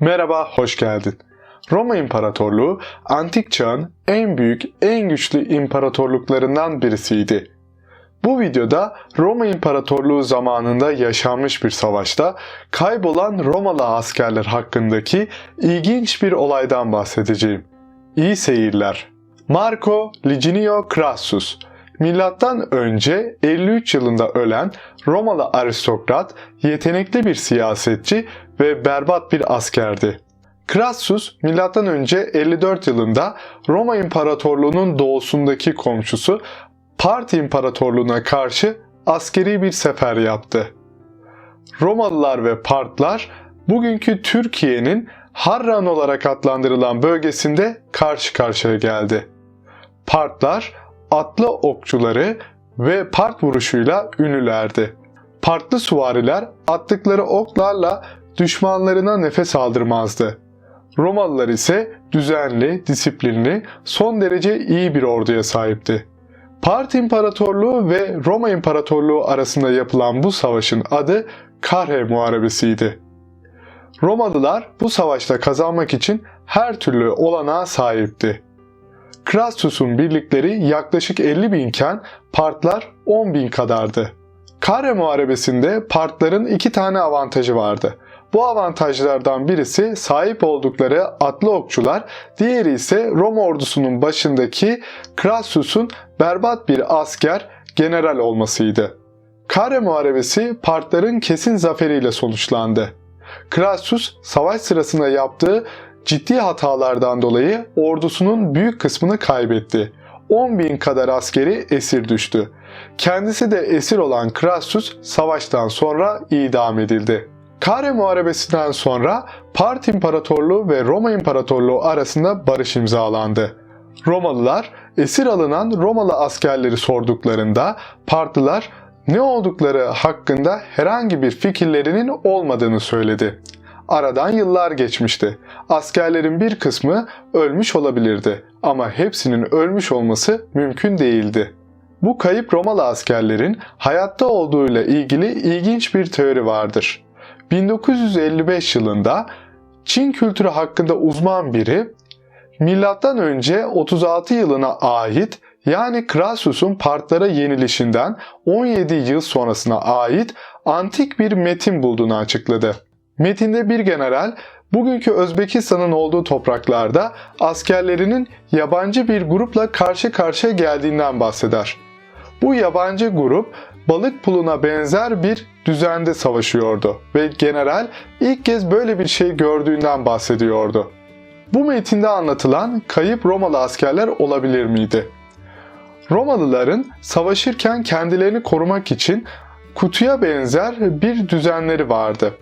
Merhaba, hoş geldin. Roma İmparatorluğu antik çağın en büyük, en güçlü imparatorluklarından birisiydi. Bu videoda Roma İmparatorluğu zamanında yaşanmış bir savaşta kaybolan Romalı askerler hakkındaki ilginç bir olaydan bahsedeceğim. İyi seyirler. Marco Licinio Crassus Milattan önce 53 yılında ölen Romalı aristokrat, yetenekli bir siyasetçi ve berbat bir askerdi. Crassus milattan önce 54 yılında Roma İmparatorluğu'nun doğusundaki komşusu Part İmparatorluğu'na karşı askeri bir sefer yaptı. Romalılar ve Partlar bugünkü Türkiye'nin Harran olarak adlandırılan bölgesinde karşı karşıya geldi. Partlar atlı okçuları ve part vuruşuyla ünlülerdi. Partlı suvariler attıkları oklarla düşmanlarına nefes aldırmazdı. Romalılar ise düzenli, disiplinli, son derece iyi bir orduya sahipti. Part İmparatorluğu ve Roma İmparatorluğu arasında yapılan bu savaşın adı Karhe Muharebesi'ydi. Romalılar bu savaşta kazanmak için her türlü olanağa sahipti. Crassus'un birlikleri yaklaşık 50 binken partlar 10 bin kadardı. Kare Muharebesi'nde partların iki tane avantajı vardı. Bu avantajlardan birisi sahip oldukları atlı okçular, diğeri ise Roma ordusunun başındaki Crassus'un berbat bir asker, general olmasıydı. Kare Muharebesi partların kesin zaferiyle sonuçlandı. Crassus savaş sırasında yaptığı ciddi hatalardan dolayı ordusunun büyük kısmını kaybetti. 10 bin kadar askeri esir düştü. Kendisi de esir olan Crassus savaştan sonra idam edildi. Kare Muharebesi'nden sonra Part İmparatorluğu ve Roma İmparatorluğu arasında barış imzalandı. Romalılar esir alınan Romalı askerleri sorduklarında Partlılar ne oldukları hakkında herhangi bir fikirlerinin olmadığını söyledi. Aradan yıllar geçmişti. Askerlerin bir kısmı ölmüş olabilirdi ama hepsinin ölmüş olması mümkün değildi. Bu kayıp Romalı askerlerin hayatta olduğuyla ilgili ilginç bir teori vardır. 1955 yılında Çin kültürü hakkında uzman biri milattan önce 36 yılına ait yani Crassus'un partlara yenilişinden 17 yıl sonrasına ait antik bir metin bulduğunu açıkladı. Metinde bir general bugünkü Özbekistan'ın olduğu topraklarda askerlerinin yabancı bir grupla karşı karşıya geldiğinden bahseder. Bu yabancı grup balık puluna benzer bir düzende savaşıyordu ve general ilk kez böyle bir şey gördüğünden bahsediyordu. Bu metinde anlatılan kayıp Romalı askerler olabilir miydi? Romalıların savaşırken kendilerini korumak için kutuya benzer bir düzenleri vardı.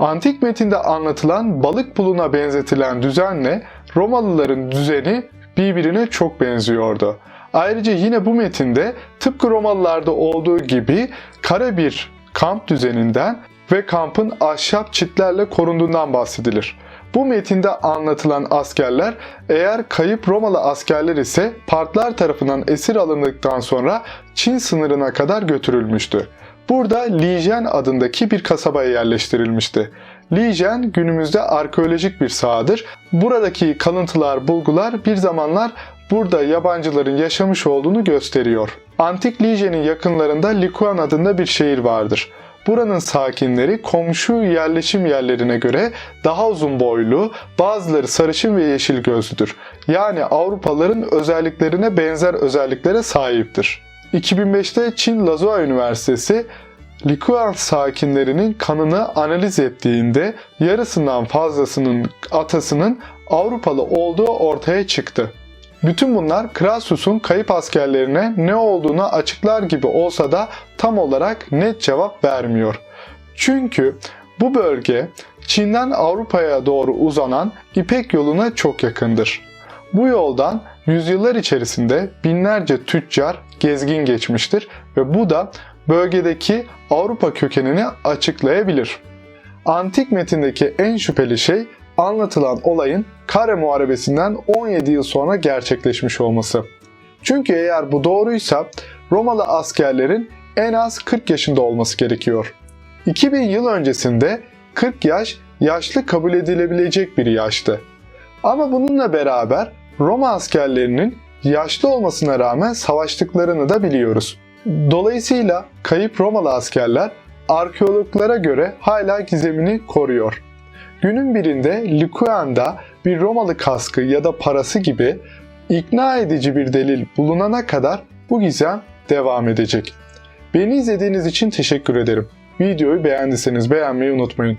Antik metinde anlatılan balık puluna benzetilen düzenle Romalıların düzeni birbirine çok benziyordu. Ayrıca yine bu metinde tıpkı Romalılarda olduğu gibi kare bir kamp düzeninden ve kampın ahşap çitlerle korunduğundan bahsedilir. Bu metinde anlatılan askerler eğer kayıp Romalı askerler ise partlar tarafından esir alındıktan sonra Çin sınırına kadar götürülmüştü. Burada Lijen adındaki bir kasabaya yerleştirilmişti. Lijen günümüzde arkeolojik bir sahadır. Buradaki kalıntılar, bulgular bir zamanlar burada yabancıların yaşamış olduğunu gösteriyor. Antik Lijen'in yakınlarında Likuan adında bir şehir vardır. Buranın sakinleri komşu yerleşim yerlerine göre daha uzun boylu, bazıları sarışın ve yeşil gözlüdür. Yani Avrupalıların özelliklerine benzer özelliklere sahiptir. 2005'te Çin Lazua Üniversitesi Likuan sakinlerinin kanını analiz ettiğinde yarısından fazlasının atasının Avrupalı olduğu ortaya çıktı. Bütün bunlar Crassus'un kayıp askerlerine ne olduğunu açıklar gibi olsa da tam olarak net cevap vermiyor. Çünkü bu bölge Çin'den Avrupa'ya doğru uzanan İpek yoluna çok yakındır. Bu yoldan yüzyıllar içerisinde binlerce tüccar gezgin geçmiştir ve bu da bölgedeki Avrupa kökenini açıklayabilir. Antik metindeki en şüpheli şey anlatılan olayın Kare Muharebesi'nden 17 yıl sonra gerçekleşmiş olması. Çünkü eğer bu doğruysa Romalı askerlerin en az 40 yaşında olması gerekiyor. 2000 yıl öncesinde 40 yaş yaşlı kabul edilebilecek bir yaştı. Ama bununla beraber Roma askerlerinin yaşlı olmasına rağmen savaştıklarını da biliyoruz. Dolayısıyla kayıp Romalı askerler arkeologlara göre hala gizemini koruyor. Günün birinde Lykuan'da bir Romalı kaskı ya da parası gibi ikna edici bir delil bulunana kadar bu gizem devam edecek. Beni izlediğiniz için teşekkür ederim. Videoyu beğendiyseniz beğenmeyi unutmayın.